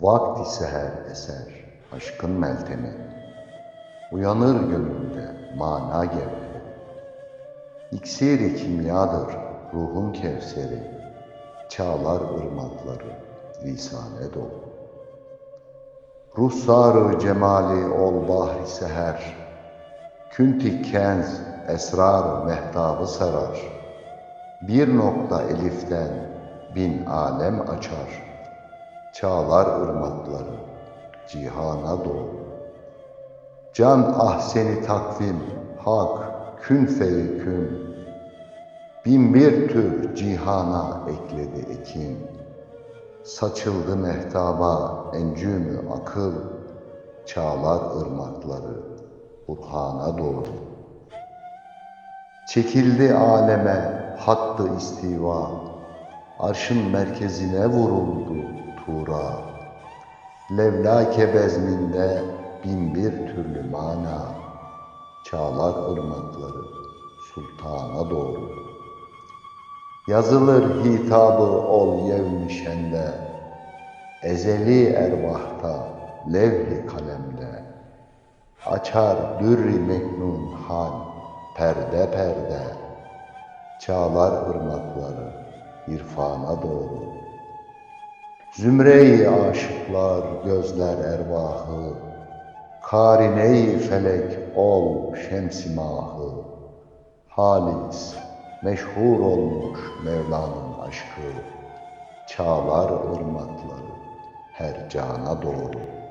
Vakti seher eser aşkın meltemi. Uyanır gönülde mana gevheri. İksiri kimyadır ruhun kevseri. Çağlar ırmakları lisane dolu. Ruhsarı cemali ol bahri seher. Künti kenz esrar mehtabı sarar. Bir nokta eliften bin alem açar. Çağlar ırmakları cihana doğru. Can ah seni takvim, hak, kün feykün. Bin bir tür cihana ekledi ekin. Saçıldı mehtaba encümü akıl. Çağlar ırmakları Burhan'a doğru. Çekildi aleme hattı istiva. Arşın merkezine vuruldu Tura. Levlake bezminde bin bir türlü mana. Çağlar ırmakları sultana doğru. Yazılır hitabı ol yevmişende. Ezeli ervahta levh-i kalemde. Açar dürri meknun hal perde perde. Çağlar ırmakları irfana doğru. Zümre-i aşıklar gözler ervahı, Karine-i felek ol şems-i mahı, Halis, meşhur olmuş Mevla'nın aşkı, Çağlar ırmakları her cana doğru.